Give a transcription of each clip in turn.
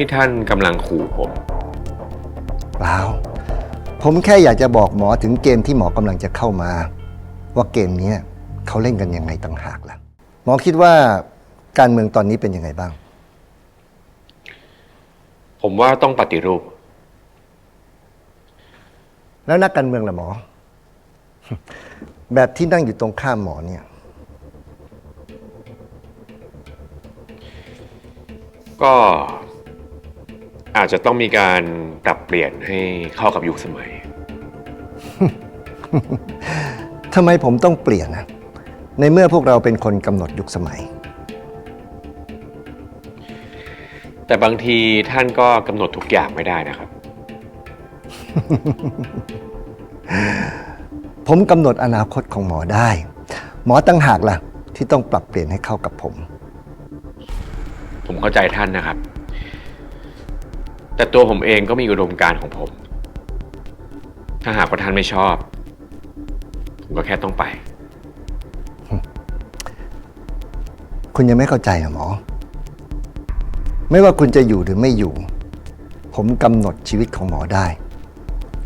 นี่ท่านกำลังขู่ผม เปล่า ผมแค่อยากจะบอกหมอถึงเกมที่หมอกำลังจะเข้ามา ว่าเกมเนี้ยเขาเล่นกันยังไงต่างหากล่ะ หมอคิดว่าการเมืองตอนนี้เป็นยังไงบ้าง ผมว่าต้องปฏิรูป แล้วนักการเมืองล่ะหมอ แบบที่นั่งอยู่ตรงข้ามหมอเนี่ย ก็ อาจจะต้องมีการปรับเปลี่ยนให้เข้ากับยุคสมัย ทำไมผมต้องเปลี่ยนนะ ในเมื่อพวกเราเป็นคนกำหนดยุคสมัย แต่บางทีท่านก็กำหนดทุกอย่างไม่ได้นะครับ ผมกำหนดอนาคตของหมอได้ หมอตั้งหากล่ะ ที่ต้องปรับเปลี่ยนให้เข้ากับผม ผมเข้าใจท่านนะครับ แต่ตัวผมเองก็มีอุดมการณ์ของผม ถ้าหากว่าท่านไม่ชอบ ผมก็แค่ต้องไป คุณยังไม่เข้าใจเหรอหมอ ไม่ว่าคุณจะอยู่หรือไม่อยู่ ผมกำหนดชีวิตของหมอได้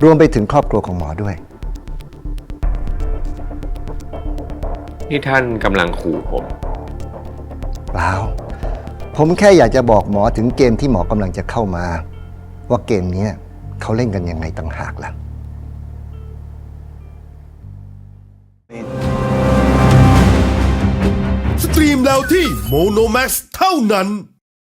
รวมไปถึงครอบครัวของหมอด้วย นี่ท่านกำลังขู่ผม เปล่า ผมแค่อยากจะบอกหมอถึงเกมที่หมอกำลังจะเข้ามา ว่าเกมนี้เขาเล่นกันยังไงต่างหากล่ะสตรีมแล้วที่โมโนแม x เท่านั้น